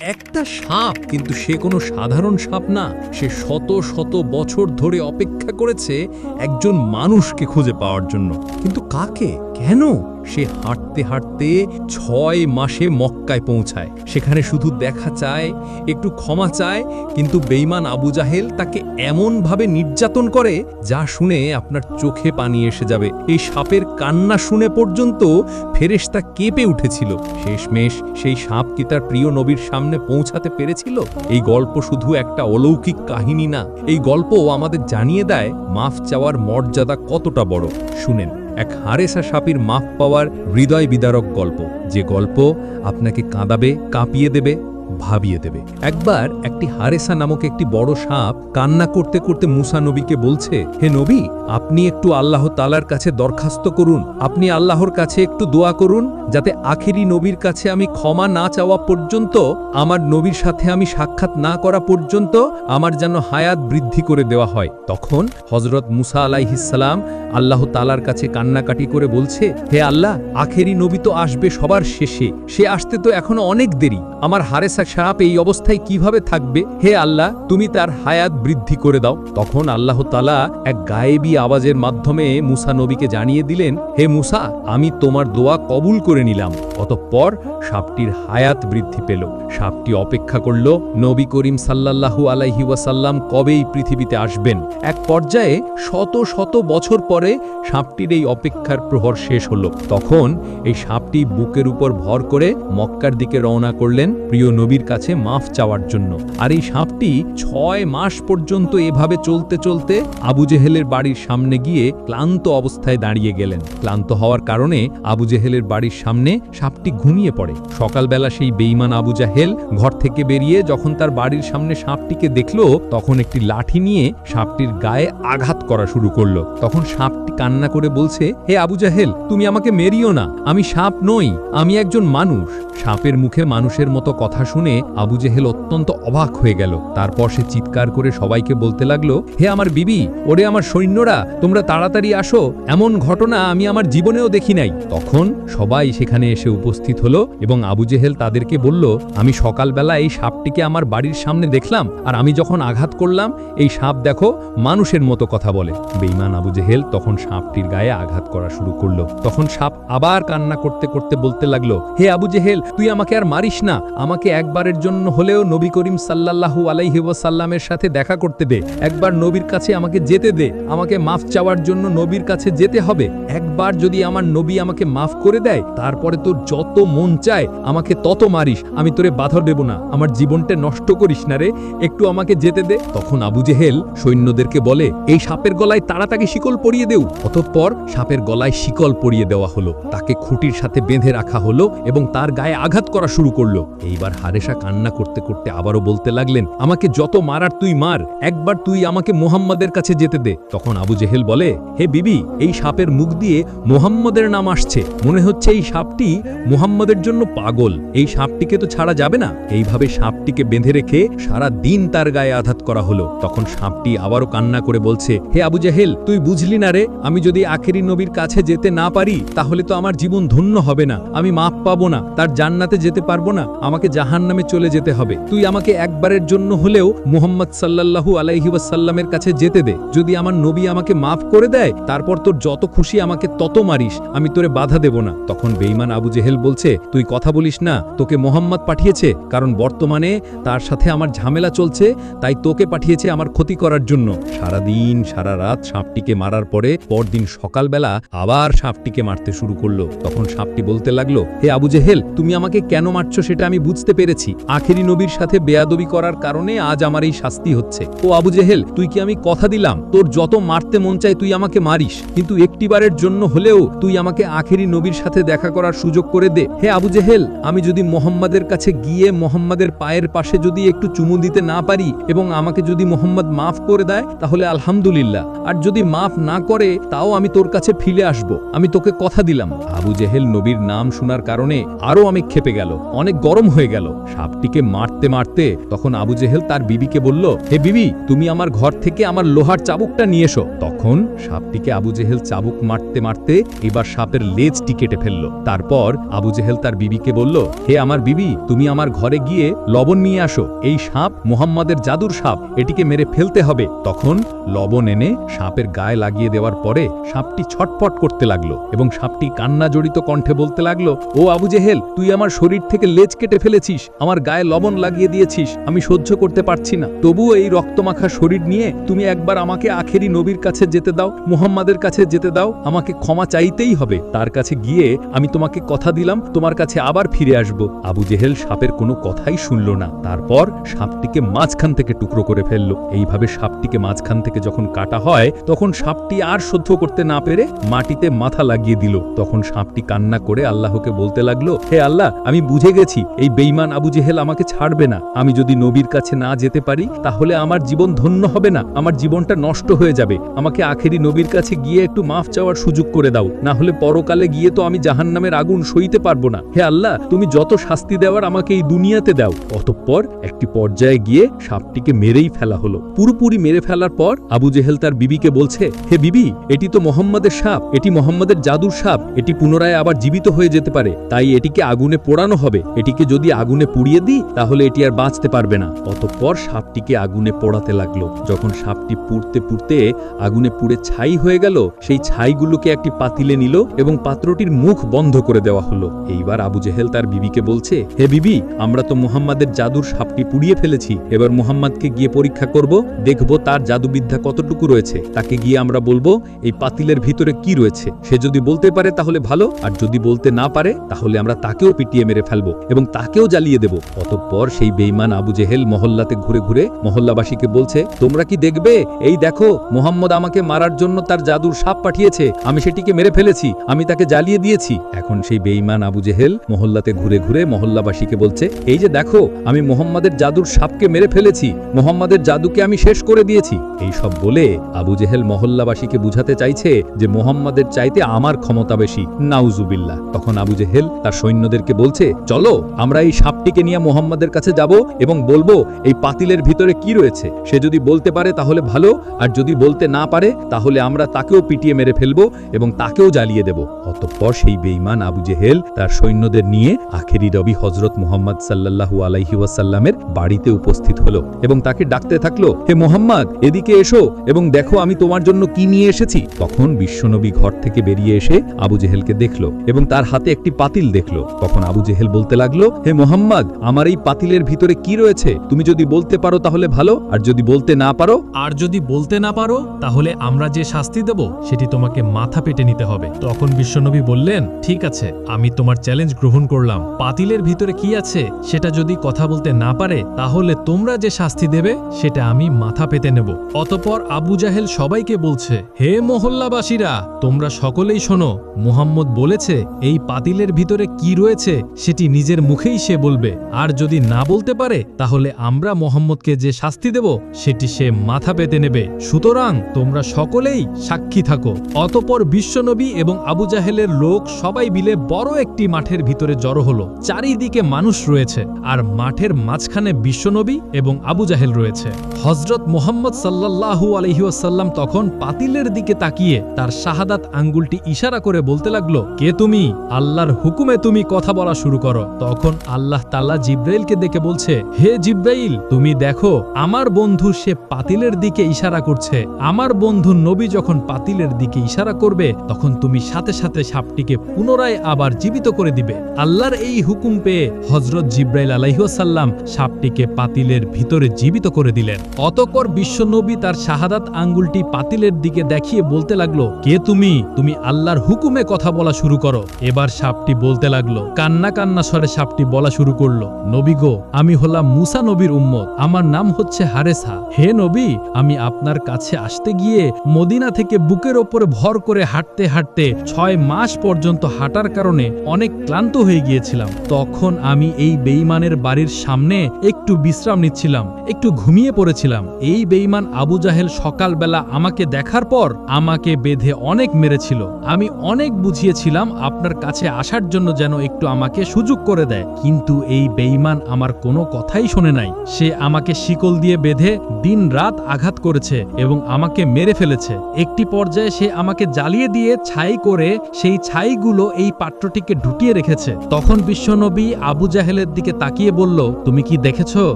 একটা সাপ, কিন্তু সে কোনো সাধারণ সাপ না। সে শত শত বছর ধরে অপেক্ষা করেছে একজন মানুষকে খুঁজে পাওয়ার জন্য। কিন্তু কাকে? কেন? সে হাঁটতে হাঁটতে ছয় মাসে মক্কায় পৌঁছায়। সেখানে শুধু দেখা চায়, একটু ক্ষমা চায়, কিন্তু বেইমান আবু জাহেল তাকে এমনভাবে নির্যাতন করে, যা শুনে আপনার চোখে পানি এসে যাবে। এই সাপের কান্না শুনে পর্যন্ত ফেরেশতা কেঁপে উঠেছিল। শেষমেশ সেই সাপ কি তার প্রিয় নবীর সামনে পৌঁছাতে পেরেছিল? এই গল্প শুধু একটা অলৌকিক কাহিনী না। এই গল্প আমাদের জানিয়ে দেয়, মাফ চাওয়ার মর্যাদা কতটা বড়? শুনেন। এক হারেসা সাপির মাফ পাওয়ার হৃদয় বিদারক গল্প। যে গল্প আপনাকে কাঁদাবে কাঁপিয়ে দেবে ভাবিয়ে দেবে। একবার একটি হারেসা নামক একটি বড় সাপ কান্না করতে করতে মুসা নবীকে বলছে, হে নবী, আপনি একটু আল্লাহ তালার কাছে দরখাস্ত করুন। আপনি আল্লাহর কাছে একটু দোয়া করুন, যাতে আখেরি নবীর কাছে আমি ক্ষমা না চাওয়া পর্যন্ত, আমার নবীর সাথে আমি সাক্ষাৎ না করা পর্যন্ত, আমার যেন হায়াত বৃদ্ধি করে দেওয়া হয়। তখন হজরত মুসা আলাইহিসালাম আল্লাহ তালার কাছে কান্নাকাটি করে বলছে, হে আল্লাহ, আখেরি নবী তো আসবে সবার শেষে। সে আসতে তো এখনও অনেক দেরি। আমার হারেসা সাপ এই অবস্থায় কীভাবে থাকবে? হে আল্লাহ, তুমি তার হায়াত বৃদ্ধি করে দাও। তখন আল্লাহ তালা এক গায়েবী আওয়াজের মাধ্যমে মুসা নবীকে জানিয়ে দিলেন, হে মুসা, আমি তোমার দোয়া কবুল করে নিলাম। অতঃপর সাপটির হায়াত বৃদ্ধি পেল। সাপটি অপেক্ষা করল, নবী করিম সাল্লাল্লাহু আলাইহি ওয়াসাল্লাম কবেই পৃথিবীতে আসবেন? এক পর্যায়ে শত শত বছর পরে সাপটির এই অপেক্ষার প্রহর শেষ হল। তখন এই সাপটি বুকের উপর ভর করে মক্কার দিকে রওনা করলেন। প্রিয় নবীর কাছে মাফ চাওয়ার জন্য। আর এই সাপটি ছয় মাস পর্যন্ত এভাবে চলতে চলতে আবু জেহেলের বাড়ির সামনে গিয়ে ক্লান্ত অবস্থায় দাঁড়িয়ে গেলেন। ক্লান্ত হওয়ার কারণে আবু জেহেলের বাড়ির সামনে সাপটি ঘুমিয়ে পড়ে। সকালবেলা সেই বেইমান আবু জাহেল ঘর থেকে বেরিয়ে যখন তার বাড়ির সামনে সাপটিকে দেখল, তখন একটি লাঠি নিয়ে সাপটির গায়ে আঘাত করা শুরু করল। তখন সাপটি কান্না করে বলছে, হে আবু জাহেল, তুমি আমাকে মেরিও না। আমি সাপ নই, আমি একজন মানুষ। সাপের মুখে মানুষের মতো কথা শুনে আবু জেহেল অত্যন্ত অবাক হয়ে গেল। তারপর সে চিৎকার করে সবাইকে বলতে লাগল, হে আমার বিবি, ওরে আমার সৈন্যরা, তোমরা তাড়াতাড়ি আসো, এমন ঘটনা আমি আমার জীবনেও দেখি নাই। তখন সবাই সেখানে এসে উপস্থিত হলো এবং আবু জেহেল তাদেরকে বলল, আমি সকালবেলা এই সাপটিকে আমার বাড়ির সামনে দেখলাম, আর আমি যখন আঘাত করলাম, এই সাপ দেখো মানুষের মতো কথা বলে। বেইমান আবু জেহেল তখন সাপটির গায়ে আঘাত করা শুরু করল। তখন সাপ আবার কান্না করতে করতে বলতে লাগল, হে আবু জেহেল, তুই আমাকে আর মারিস না, আমাকে একবারের জন্য হলেও নবী করিম সাল্লাল্লাহু আলাইহি ওয়াসাল্লামের সাথে দেখা করতে দে। একবার নবীর কাছে আমাকে যেতে দে। আমাকে মাফ চাওয়ার জন্য নবীর কাছে যেতে হবে। একবার যদি আমার নবী আমাকে মাফ করে দেয়, তারপরে তোর যত মন চায়, আমাকে তত মারিস। আমি তোরে বাধা দেব না। আমার জীবনটা নষ্ট করিস না রে। একটু আমাকে যেতে দে। তখন আবু জেহেল সৈন্যদেরকে বলে, এই সাপের গলায় তাড়াতাড়ি শিকল পরিয়ে দেউ। অতঃপর সাপের গলায় শিকল পরিয়ে দেওয়া হলো। তাকে খুঁটির সাথে বেঁধে রাখা হলো এবং তার গায়ে আঘাত করা শুরু করল। এইবার হারেসা কান্না করতে করতে আবারও বলতে লাগলেন, আমাকে যত মারার তুই মার, একবার তুই আমাকে মোহাম্মদের কাছে যেতে দে। তখন আবু জেহেল বলে, হে বিবি, এই সাপের মুখ দিয়ে মোহাম্মদের নাম আসছে। মনে হচ্ছে এই সাপটি মোহাম্মদের জন্য পাগল। এই সাপটিকে তো ছাড়া যাবে না। এইভাবে সাপটিকে বেঁধে রেখে সারা দিন তার গায়ে আঘাত করা হলো। তখন সাপটি আবারও কান্না করে বলছে, হে আবু জাহেল, তুই বুঝলি না রে, আমি যদি আখেরি নবীর কাছে যেতে না পারি, তাহলে তো আমার জীবন ধন্য হবে না। আমি মাপ পাবো না, তার জান্নাতে যেতে পারব না। আমাকে জাহান নামে চলে যেতে হবে। তুই আমাকে একবারের জন্য হলেও মুহাম্মদ সাল্লাল্লাহু আলাইহি ওয়াসাল্লামের কাছে যেতে দে। যদি আমার নবী আমাকে মাফ করে দেয়, তারপর তোর যত খুশি আমাকে তত মারিস, আমি তোরে বাধা দেব না। তখন বেঈমান আবু জেহেল বলছে, তুই কথা বলিস না, তোকে মোহাম্মদ পাঠিয়েছে, কারণ বর্তমানে তার সাথে আমার ঝামেলা চলছে, তাই তোকে পাঠিয়েছে আমার ক্ষতি করার জন্য। সারাদিন সারা রাত সাপটিকে মারার পরে পরদিন সকালবেলা আবার সাপটিকে মারতে শুরু করল। তখন সাপটি বলতে লাগল, হে আবু জেহেল, তুমি আমাকে কেন মারছো সেটা আমি বুঝতে পেরেছি আখেরি নবীর সাথে বেয়াদবি করার কারণে আজ আমার এই শাস্তি হচ্ছে। ও আবু জেহেল, তুই কি আমি কথা দিলাম? তোর যত মারতে মন চায় তুই আমাকে মারিস। কিন্তু একটিবারের জন্য হলেও তুই আমাকে আখেরি নবীর সাথে দেখা করার সুযোগ করে দে। হে আবু জেহেল, আমি যদি মোহাম্মদের কাছে গিয়ে মোহাম্মদের পায়ের পাশে যদি একটু চুমু দিতে না পারি এবং আমাকে যদি মোহাম্মদ মাফ করে দেয়, তাহলে আলহামদুলিল্লাহ। আর যদি মাফ না করে, তাও আমি তোর কাছে ফিরে আসব। আমি তোকে কথা দিলাম। আবু জেহেল নবীর নাম শোনার কারণে আরও অনেক খেপে গেল। অনেক গরম হয়ে গেল। সাপটিকে মারতে মারতে তখন আবু জেহেল তার বিবিকে বলল, হে বিবি, তুমি আমার ঘর থেকে আমার লোহার চাবুকটা নিয়ে এসো। তখন সাপটিকে আবু জেহেল চাবুক মারতে মারতে এবার সাপের লেজটি কেটে ফেলল। তারপর আবু জেহেল তার বিবিকে বলল, হে আমার বিবি, তুমি আমার ঘরে গিয়ে লবণ নিয়ে আসো। এই সাপ মোহাম্মদের জাদুর সাপ, এটিকে মেরে ফেলতে হবে। তখন লবণ এনে সাপের গায়ে লাগিয়ে দেওয়ার পরে সাপটি ছটফট করতে লাগল এবং সাপটি কান্না জড়িত কণ্ঠে বলতে লাগল, ও আবু জেহেল, তুই আমার শরীর থেকে লেজ কেটে ফেলেছিস। আমার গায়ে লবণ লাগিয়ে দিয়েছিস, আমি সহ্য করতে পারছি না। তবুও এই রক্তমাখা শরীর নিয়ে তুমি একবার আমাকে আখেরি নবীর কাছে যেতে দাও, মুহাম্মাদের কাছে যেতে দাও, আমাকে ক্ষমা চাইতেই হবে। তার কাছে গিয়ে আমি তোমাকে কথা দিলাম, তোমার কাছে আবার ফিরে আসব। আবু জেহেল সাপের কোনো কথাই শুনল না। তারপর সাপটিকে মাঝখান থেকে টুকরো করে ফেলল। এইভাবে সাপটিকে মাঝখান থেকে যখন কাটা হয়, তখন সাপটি আর সহ্য করতে না পেরে মাটিতে মাথা লাগিয়ে দিল। তখন সাপটি কান্না করে আল্লাহকে বলতে লাগল, হে আল্লাহ, আমি বুঝে গেছি, এই বেইমান আবু জেহেল আমাকে ছাড়বে না। আমি যদি নবীর কাছে না যেতে পারি, তাহলে আমার জীবন ধন্য হবে না। আমার জীবনটা নষ্ট হয়ে যাবে। আমাকে আখেরি নবীর কাছে গিয়ে একটু মাফ চাওয়ার সুযোগ করে দাও। না হলে পরকালে গিয়ে তো আমি জাহান্নামের আগুন সইতে পারব না। হে আল্লাহ, তুমি যত শাস্তি দেওয়ার আমাকে এই দুনিয়াতে দাও। অতঃপর একটি পর্যায়ে গিয়ে সাপটিকে মেরেই ফেলা হলো। পুরোপুরি মেরে ফেলার পর আবু জেহেল তার বিবিকে বলছে, হে বিবি, এটি তো মোহাম্মদের সাপ। এটি মোহাম্মদের জাদুর সাপ। এটি পুনরায় আবার জীবিত হয়ে যেতে পারে। তাই এটিকে আগুনে পোড়ানো হবে। এটিকে যদি আগুনে পুড়িয়ে দিই, তাহলে এটি আর বাঁচতে পারবে না। অতঃপর সাপটিকে আগুনে পোড়াতে লাগল। যখন সাপটি পুড়তে পুড়তে আগুনে পুড়ে ছাই হয়ে গেল, সেই ছাইগুলোকে একটি পাতিলে নিল এবং পাত্রটির মুখ বন্ধ করে দেওয়া হলো। এইবার আবু জেহেল তার বিবিকে বলছে, হে বিবি, আমরা তো মুহাম্মাদের জাদুর সাপটি পুড়িয়ে ফেলেছি। এবার মুহাম্মাদকে গিয়ে পরীক্ষা করব, দেখব তার জাদুবিদ্যা কতটুকু রয়েছে। তাকে গিয়ে আমরা বলব, এই পাতিলের ভিতরে কি রয়েছে। সে যদি বলতে পারে তাহলে ভালো, আর যদি বলতে না পারে, তাহলে আমরা তাকেও পিটিয়ে মেরে ফেলব এবং তাকেও জ্বালিয়ে দেব। অতঃপর সেই বেইমান আবু জেহেল মহল্লাতে ঘুরে ঘুরে মহল্লাবাসীকে বলছে, তোমরা কি দেখবে? এই দেখো, মোহাম্মদ আমাকে মারার জন্য তার জাদুর সাপ পাঠিয়েছে। আমি সেটিকে মেরে ফেলেছি, আমি তাকে জ্বালিয়ে দিয়েছি। এখন সেই বেইমান আবু জেহেল মহল্লাতে ঘুরে ঘুরে মহল্লাবাসীকে বলছে, এই যে দেখো, আমি মোহাম্মদের জাদুর সাপকে মেরে ফেলেছি। মোহাম্মদের জাদুকে আমি শেষ করে দিয়েছি। এই সব বলে আবু জেহেল মহল্লাবাসীকে বুঝাতে চাইছে যে, মোহাম্মদের চাইতে আমার ক্ষমতা বেশি। নাউজুবিল্লা তখন আবু জেহেল তার সৈন্যদেরকে বলছে, চলো, আমরা এই সাপটিকে নিয়ে মোহাম্মদের কাছে যাব এবং বলব, এই পাতিলের ভিতরে কি রয়েছে? সে যদি বলতে পারে তাহলে ভালো, আর যদি বলতে না পারে তাহলে আমরা তাকেও পিটিয়ে মেরে ফেলব এবং তাকেও জ্বালিয়ে দেব। অতঃপর সেই বেইমান আবু জেহেল তার সৈন্যদের নিয়ে আখেরি রবি হজরত মোহাম্মদ সাল্লাল্লাহু আলাইহি ওয়াসাল্লামের বাড়িতে উপস্থিত হলো এবং তাকে ডাকতে থাকল, হে মোহাম্মদ, এদিকে এসো এবং দেখো আমি তোমার জন্য কি নিয়ে এসেছি। তখন বিশ্বনবী ঘর থেকে বেরিয়ে এসে আবু জেহেলকে দেখল এবং তার হাতে একটি পাতিল দেখল। তখন আবু জেহেল বলতে লাগল, হে মোহাম্মদ, আমার এই পাতিলের ভিতরে কি রয়েছে? তুমি যদি বলতে পারো তাহলে ভালো, আর যদি বলতে না পারো? আর যদি বলতে না পারো, তাহলে আমরা যে শাস্তি দেব, সেটি তোমাকে মাথা পেটে নিতে হবে। তখন বিশ্বনবী বললেন, ঠিক আছে, আমি তোমার চ্যালেঞ্জ গ্রহণ করলাম। পাতিলের ভিতরে কি আছে, সেটা যদি কথা বলতে না পারে, তাহলে তোমরা যে শাস্তি দেবে, সেটা আমি মাথা পেতে নেব। অতপর আবু জাহেল সবাইকে বলছে, হে মহল্লাবাসীরা, তোমরা সকলেই শোনো। মুহাম্মদ বলেছে, এই পাতিলের ভিতরে কি রয়েছে, সেটি নিজের মুখেই সে বলবে। আর যদি না বলতে পারে, তাহলে আমরা মোহাম্মদকে যে শাস্তি দেব, সেটি সে মাথা পেতে নেবে। সুতরাং তোমরা সকলেই সাক্ষী থাকো। অতপর বিশ্বনবী এবং আবু জাহেলের লোক সবাই মিলে বড় একটি মাঠের ভিতরে জড়ো হলো। চারিদিকে মানুষ রয়েছে, আর মাঠের মাঝখানে বিশ্বনবী এবং আবু জাহেল রয়েছে। হজরত মোহাম্মদ সাল্লাল্লাহু আলহিউসাল্লাম তখন পাতিলের দিকে তাকিয়ে তার শাহাদাত আঙ্গুলটি ইশারা করে বলতে লাগল, কে তুমি? আল্লাহর হুকুমে তুমি কথা বলা শুরু করো। তখন আল্লাহ তাল্লাহ জিব্রাইলকে দেখে বলছে, হে জিব্রাইল, তুমি দেখো, আমার বন্ধু সে পাতিলের দিকে ইশারা করছে। আমার বন্ধু নবী যখন পাতিলের দিকে ইশারা করবে, তখন তুমি সাথে সাথে সাপটিকে পুনরায় আবার জীবিত করে দিবে। আল্লাহর এই হুকুম পেয়ে হজরত জিব্রাইল আলাইহাল্লাম সাপটিকে পাতিলের ভিতরে জীবিত করে দিলেন। অতকর বিশ্বনবী তার শাহাদাত আঙ্গুলটি পাতিলের দিকে দেখিয়ে বলতে লাগল, কে তুমি? তুমি আল্লাহর হুকুমে কথা বলা শুরু করো। এবার সাপটি বলতে লাগল, কান্না কান্না স্বরে সাপটি বলা শুরু করল, নবী গো, আমি হলাম মুসা নবীর উম্মত। আমার নাম হচ্ছে হারেসা। হে নবী, আমি আপনার কাছে আসতে গিয়ে মদিনা থেকে বুকের ওপরে ভর করে হাঁটতে হাঁটতে ছয় মাস পর্যন্ত হাঁটার কারণে অনেক ক্লান্ত হয়ে গিয়েছিলাম। তখন আমি এই বেইমানের বাড়ির সামনে একটু বিশ্রাম নিচ্ছিলাম, একটু ঘুমিয়ে পড়েছিলাম। এই বেইমান আবু জাহেল সকালবেলা আমাকে দেখার পর আমাকে বেঁধে অনেক মেরেছিল। আমি অনেক বুঝিয়েছিলাম আপনার কাছে আসার জন্য যেন একটু আমাকে সুযোগ করে দেয়। কিন্তু এই বেঈমান আমার কোনো কথাই শোনে নাই। সে আমাকে শিকল দিয়ে বেঁধে দিন রাত আঘাত করেছে এবং আমাকে মেরে ফেলেছে। একটি পর্যায়ে সে আমাকে জ্বালিয়ে দিয়ে ছাই করে সেই ছাইগুলো এই পাত্রটিকে ঢুকিয়ে রেখেছে। তখন বিশ্বনবী আবু জাহেলের দিকে তাকিয়ে বলল, তুমি কি দেখেছ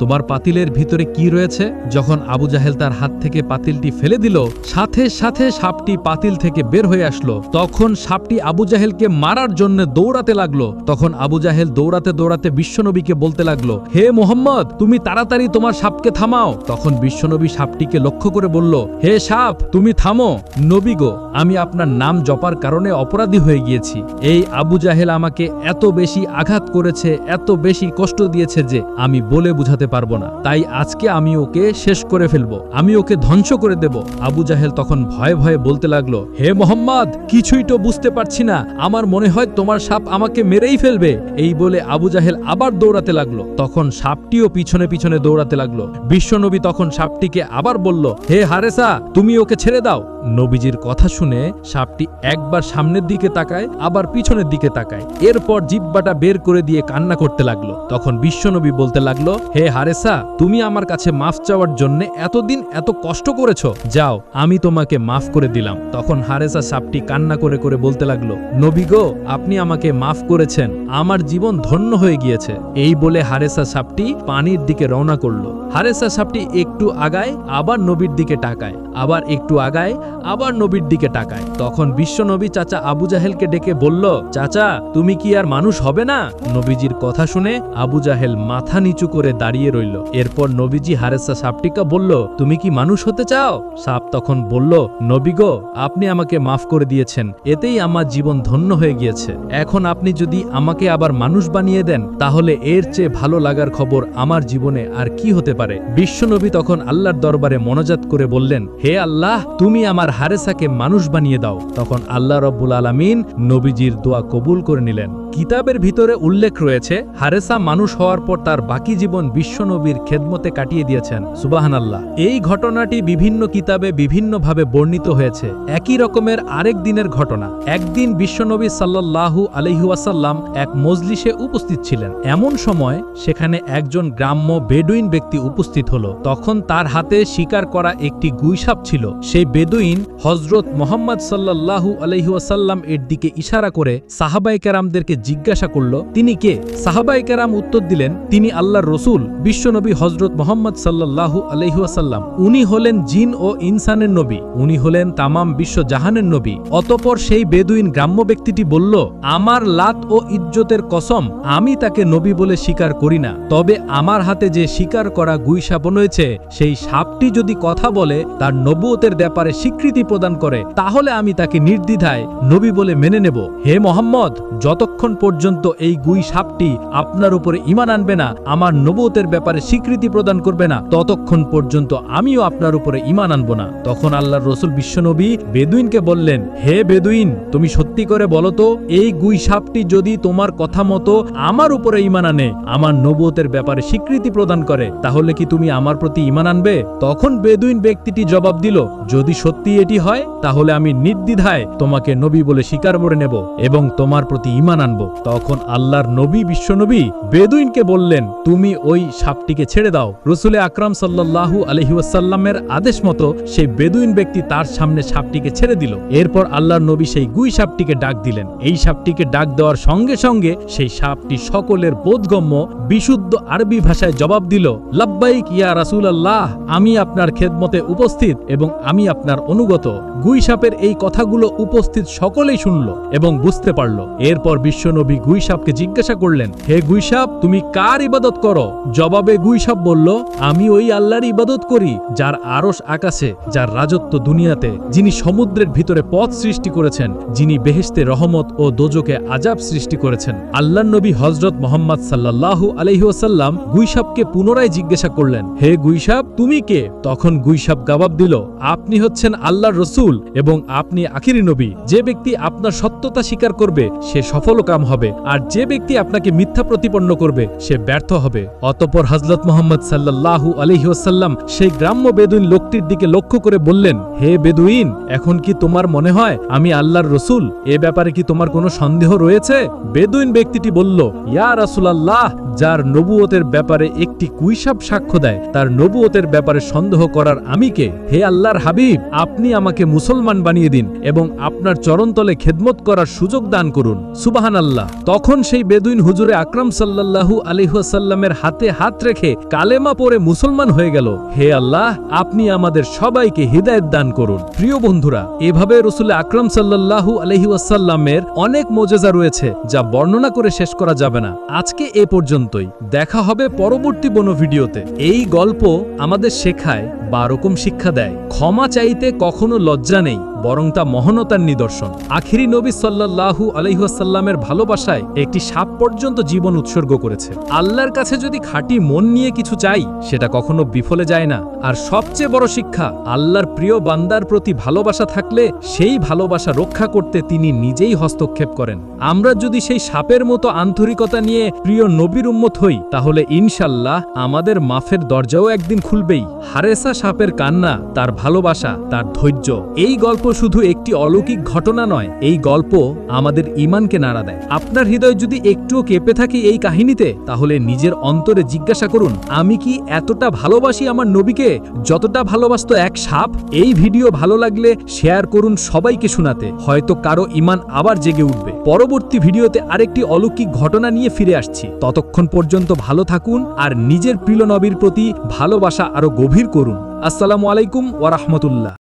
তোমার পাতিলের ভিতরে কি রয়েছে? যখন আবু জাহেল তার হাত থেকে পাতিলটি ফেলে দিল, সাথে সাথে সাপটি পাতিল থেকে বের হয়ে আসলো। তখন সাপটি আবু জাহেলকে মারার জন্য দৌড়াতে লাগল। তখন আবু জাহেল দৌড়াতে দৌড়াতে বিশ্বনবীকে বলতে লাগল, হে মোহাম্মদ, তুমি তাড়াতাড়ি তোমার সাপকে থামাও। তখন বিশ্বনবী সাপটিকে লক্ষ্য করে বলল, হে সাপ, তুমি থামো। নবী গো, আমি আপনার নাম জপার কারণে অপরাধী হয়ে গিয়েছি। এই আবু জাহেল আমাকে এত বেশি আঘাত করেছে, এত বেশি কষ্ট দিয়েছে যে আমি বলে বুঝাতে পারব না। তাই আজকে আমি ওকে শেষ করে ফেলব। আমি ওকে ধ্বংস করে দেব। আবু জাহেল তখন ভয়ে ভয়ে বলতে লাগল, হে মোহাম্মদ, কিছুই তো বুঝতে পারছি না। আমার মনে হয় তোমার সাপ আমাকে মেরেই ফেলবে। এই বলে আবু জাহেল আবার দৌড়াতে লাগল। তখন সাপটিও পিছনে পিছনে দৌড়াতে লাগল। বিশ্বনবী তখন সাপটিকে আবার বলল, হে হারেসা, তুমি ওকে ছেড়ে দাও। নবীজির কথা শুনে সাপটি একবার সামনের দিকে তাকায়, আবার পিছনের দিকে তাকায়। এরপর জিব্বাটা বের করে দিয়ে কান্না করতে লাগল। তখন বিশ্বনবী বলতে লাগল, হে হারেসা, তুমি আমার কাছে মাফ চাওয়ার জন্য এতদিন এত কষ্ট করেছ। যাও, আমি তোমাকে মাফ করে দিলাম। তখন হারেসা সাপটি কান্না করে করে বলতে লাগল, নবী গো, আপনি আমাকে মাফ করেছেন। আমার জীবন ধন্য হয়ে গিয়েছে। এই বলে হারেসা সাপটি পানির দিকে রওনা করল। হারেসা সাপটি একটু আগায়, আবার নবীর দিকে টাকায় আবার একটু আগায়, আবার নবীর দিকে টাকায় তখন বিশ্বনবী চাচা আবু জাহেলকে ডেকে বলল, চাচা, তুমি কি আর মানুষ হবে না? নবীজির কথা শুনে আবু জাহেল মাথা নিচু করে দাঁড়িয়ে রইল। এরপর নবীজি হারেসা সাপটিকা বলল, তুমি কি মানুষ হতে চাও? সাপ তখন বলল, নবী গো, আপনি আমাকে মাফ করে দিয়েছেন। এতেই আমার জীবন ধন্য হয়ে গিয়েছে। এখন আপনি যদি আমাকে আবার মানুষ বানিয়ে দেন, তাহলে এর চেয়ে ভালো লাগার খবর আমার জীবনে আর কি হতে পারে? বিশ্বনবী তখন আল্লাহর দরবারে মনোজাত করে বললেন, হে আল্লাহ, তুমি আমার হারেসাকে মানুষ বানিয়ে দাও। তখন আল্লাহ রব্বুল আলামিন নবীজির দোয়া কবুল করে নিলেন। কিতাবের ভিতরে উল্লেখ রয়েছে, হারেসা মানুষ হওয়ার পর তার বাকি জীবন বিশ্বনবীর খেদমতে কাটিয়ে দিয়েছেন। সুবাহান আল্লাহ এই ঘটনাটি বিভিন্ন কিতাবে বিভিন্নভাবে বর্ণিত হয়েছে। একই রকমের আরেক দিনের ঘটনা। একদিন বিশ্বনবী সাল্লাল্লাহু আলহিউসাল্লাম এক মজলিসে উপস্থিত ছিলেন। এমন সময় সেখানে একজন গ্রাম্য বেডুইন ব্যক্তি উপস্থিত হলো। তখন তার হাতে শিকার করা একটি গুইসাপ ছিল। সেই বেদুইন হজরত মোহাম্মদ সাল্লাল্লাহু আলহিউসাল্লাম এর দিকে ইশারা করে সাহাবাই কেরামদেরকে জিজ্ঞাসা করল, তিনি কে? সাহাবাই কেরাম উত্তর দিলেন, তিনি আল্লাহর রসুল, বিশ্বনবী হজরত মোহাম্মদ সাল্লাল্লাহু আলহিউসাল্লাম উনি হলেন জিন ও ইনসানের নবী। উনি হলেন তামাম বিশ্ব জাহানের নবী। অতপর সেই বেদুইন গ্রাম্য ব্যক্তিটি বলল, আমার লাত ও ইজ্জতের কসম, আমি তাকে নবী বলে স্বীকার করি না। তবে আমার হাতে যে স্বীকার করা গুইসাপ রয়েছে সেই সাপটি যদি কথা বলে, তার নবুয়তের ব্যাপারে স্বীকৃতি প্রদান করে, তাহলে আমি তাকে নির্দ্বিধায় নবী বলে মেনে নেব। হে মোহাম্মদ, যতক্ষণ পর্যন্ত এই গুই সাপটি আপনার উপরে ইমান আনবে না, আমার নবুয়তের ব্যাপারে স্বীকৃতি প্রদান করবে না, ততক্ষণ পর্যন্ত আমিও আপনার উপরে ইমান আনব না। তখন আল্লাহর রসুল বিশ্বনবী বেদুইনকে বললেন, হে বেদুইন, তুমি সত্যি করে বলো তো, এই গুই সাপটি যদি তোমার কথা মতো আমার উপরে ইমান আনে, আমার নবুয়তের ব্যাপারে স্বীকৃতি প্রদান করে, তাহলে কি তুমি আমার প্রতি ইমান আনবে? তখন বেদুইন ব্যক্তিটি জবাব দিল, যদি সত্যি এটি হয়, তাহলে আমি নির্দ্বিধায় তোমাকে নবী বলে স্বীকার করে নেব এবং তোমার প্রতি ইমান আনব। তখন আল্লাহর নবী, বিশ্বনবী বেদুইনকে বললেন, তুমি ওই সাপটিকে ছেড়ে দাও। রসুলে আকরাম সাল্লাল্লাহু আলহিউসাল্লামের আদেশ মতো সেই বেদুইন ব্যক্তি তার সামনে সাপটিকে ছেড়ে দিল। এরপর আল্লাহর নবী সেই গুই সাপটিকে ডাক দিলেন। এই সাপটিকে ডাক দেওয়ার সঙ্গে সঙ্গে সেই সাপটি সকলের বোধগম্য, বিশুদ্ধ আরবি ভাষায় জবাব দিল, লাব্বাইক ইয়া রাসুল আল্লাহ আমি আপনার খেদমতে উপস্থিত এবং আমি আপনার অনুগত। গুই সাপের এই কথাগুলো উপস্থিত সকলেই শুনল এবং বুঝতে পারল। এরপর বিশ্বনবী গুই সাপকে জিজ্ঞাসা করলেন, হে গুই সাপ তুমি কার ইবাদত করো? জবাবে গুইসাপ বলল, আমি ওই আল্লাহর ইবাদত করি, যার আরস আকাশে, যার রাজত্ব দুনিয়াতে, যিনি সমুদ্রের ভিতরে পথ সৃষ্টি করেছেন, যিনি বেহেশতে রহমত ও দোজকে আজাব সৃষ্টি করেছেন। আল্লাহ নবী হজরত মোহাম্মদ সাল্লাল্লাহু আলহিহাসাল্লাম গুইসাপকে পুনরায় জিজ্ঞাসা করলেন, হে গুইসাপ তুমি কে? তখন গুইসাপ জবাব দিল, আপনি হচ্ছেন আল্লাহর রসুল এবং আপনি আখিরি নবী। যে ব্যক্তি আপনার সত্যতা স্বীকার করবে, সে সফল কাম হবে, আর যে ব্যক্তি আপনাকে মিথ্যা প্রতিপন্ন করবে, সে ব্যর্থ হবে। অতপর হজরত মোহাম্মদ সাল্লাল্লাহু আলহিহাসাল্লাম সেই গ্রাম্য বেদুইন লোকটির দিকে লক্ষ্য করে বললেন, হে বেদুইন, এখন কি তোমার মনে হয় আমি আল্লাহর রসুল? এ ব্যাপারে কি তোমার কোনো সন্দেহ রয়েছে? বেদুইন ব্যক্তিটি বলল, ইয়া রাসুলাল্লাহ, যার নবুয়তের ব্যাপারে একটি কুইসাব সাক্ষ্য দেয়, তার নবুয়তের ব্যাপারে সন্দেহ করার আমি কে? হে আল্লাহর হাবিব, আপনি আমাকে মুসলমান বানিয়ে দিন এবং আপনার চরণতলে খেদমত করার সুযোগ দান করুন। সুবাহান আল্লাহ তখন সেই বেদুইন হুজুরে আকরাম সাল্লাল্লাহু আলিহাসাল্লামের হাতে হাত রেখে কালেমা পরে মুসলমান হয়ে গেল। হে আল্লাহ, আপনি আমাদের সবাইকে হৃদায়ত দান করুন। প্রিয় বন্ধুরা, এভাবে রসুল আকরাম সাল্লাল্লাহু আলহি ওয়াসাল্লামের অনেক মোজেজা রয়েছে, যা বর্ণনা করে শেষ করা যাবে না। আজকে এ পর্যন্তই। দেখা হবে পরবর্তী বনো ভিডিওতে। এই গল্প আমাদের শেখায় বা রকম শিক্ষা দেয়। ক্ষমা চাইতে কখনো লজ্জা নেই। বরং তা মহনতার নিদর্শন। আখিরি নবী সাল্লাল্লাহু আলহিহাসাল্লামের ভালোবাসায় একটি সাপ পর্যন্ত জীবন উৎসর্গ করেছে। আল্লাহর কাছে যদি খাঁটি মন নিয়ে কিছু চাই, সেটা কখনো বিফলে যায় না। আর সবচেয়ে বড় শিক্ষা, আল্লাহর প্রিয় বান্দার প্রতি ভালোবাসা থাকলে সেই ভালোবাসা রক্ষা করতে তিনি নিজেই হস্তক্ষেপ করেন। আমরা যদি সেই সাপের মতো আন্তরিকতা নিয়ে প্রিয় নবীর উম্মত হই, তাহলে ইনশাল্লাহ আমাদের মাফের দরজাও একদিন খুলবেই। হারেসা সাপের কান্না, তার ভালোবাসা, তার ধৈর্য, এই গল্প শুধু একটি অলৌকিক ঘটনা নয়, এই গল্প আমাদের ইমানকে নাড়া দেয়। আপনার হৃদয় যদি একটুও কেঁপে থাকে এই কাহিনীতে, তাহলে নিজের অন্তরে জিজ্ঞাসা করুন, আমি কি এতটা ভালোবাসি আমার নবীকে? যতটা ভালোবাসত এক সাপ? এই ভিডিও ভালো লাগলে শেয়ার করুন সবাইকে শোনাতে, হয়তো কারও ইমান আবার জেগে উঠবে। পরবর্তী ভিডিওতে আরেকটি অলৌকিক ঘটনা নিয়ে ফিরে আসছি। ততক্ষণ পর্যন্ত ভালো থাকুন আর নিজের প্রিয় নবীর প্রতি ভালোবাসা আরও গভীর করুন। আসসালামু আলাইকুম ওয়ারাহমতুল্লাহ